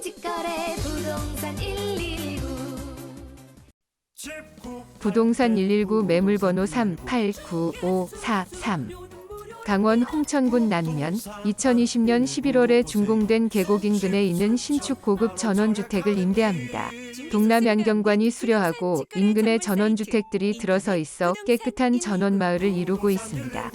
직거래 부동산 119 부동산 119 매물번호 389543 강원 홍천군 남면 2020년 11월에 준공된 계곡 인근에 있는 신축 고급 전원주택을 임대합니다. 동남안경관이 수려하고 인근에 전원주택들이 들어서 있어 깨끗한 전원마을을 이루고 있습니다.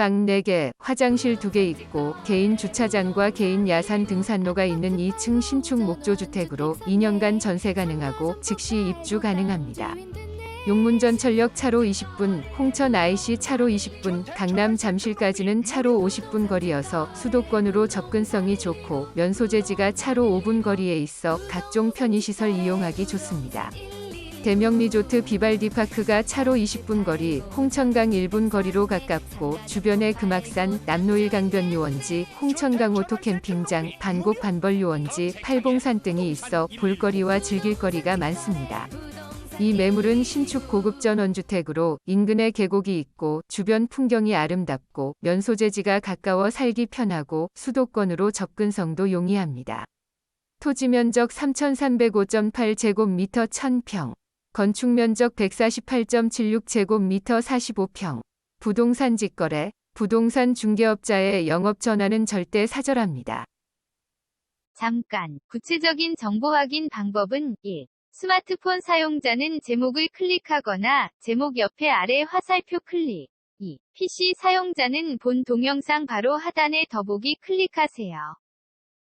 방 4개, 화장실 2개 있고 개인 주차장과 개인 야산 등산로가 있는 2층 신축 목조주택으로 2년간 전세 가능하고 즉시 입주 가능합니다. 용문전 철역 차로 20분, 홍천 IC 차로 20분, 강남 잠실까지는 차로 50분 거리여서 수도권으로 접근성이 좋고 면소재지가 차로 5분 거리에 있어 각종 편의시설 이용하기 좋습니다. 대명 리조트 비발디 파크가 차로 20분 거리, 홍천강 1분 거리로 가깝고 주변에 금악산, 남노일 강변 유원지, 홍천강 오토 캠핑장, 반곡 반벌 유원지, 팔봉산 등이 있어 볼거리와 즐길거리가 많습니다. 이 매물은 신축 고급 전원주택으로 인근에 계곡이 있고 주변 풍경이 아름답고 면소재지가 가까워 살기 편하고 수도권으로 접근성도 용이합니다. 토지 면적 3,305.8제곱미터 1000평, 건축 면적 148.76제곱미터 45평, 부동산 직거래, 부동산 중개업자의 영업 전화는 절대 사절합니다. 잠깐, 구체적인 정보 확인 방법은 1. 스마트폰 사용자는 제목을 클릭하거나 제목 옆에 아래 화살표 클릭. 2. PC 사용자는 본 동영상 바로 하단의 더보기 클릭하세요.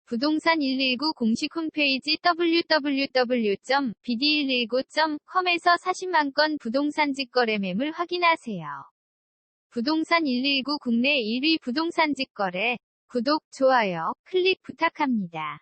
부동산 119 공식 홈페이지 www.bd119.com에서 40만 건 부동산 직거래 매물 확인하세요. 부동산 119 국내 1위 부동산 직거래. 구독, 좋아요, 클릭 부탁합니다.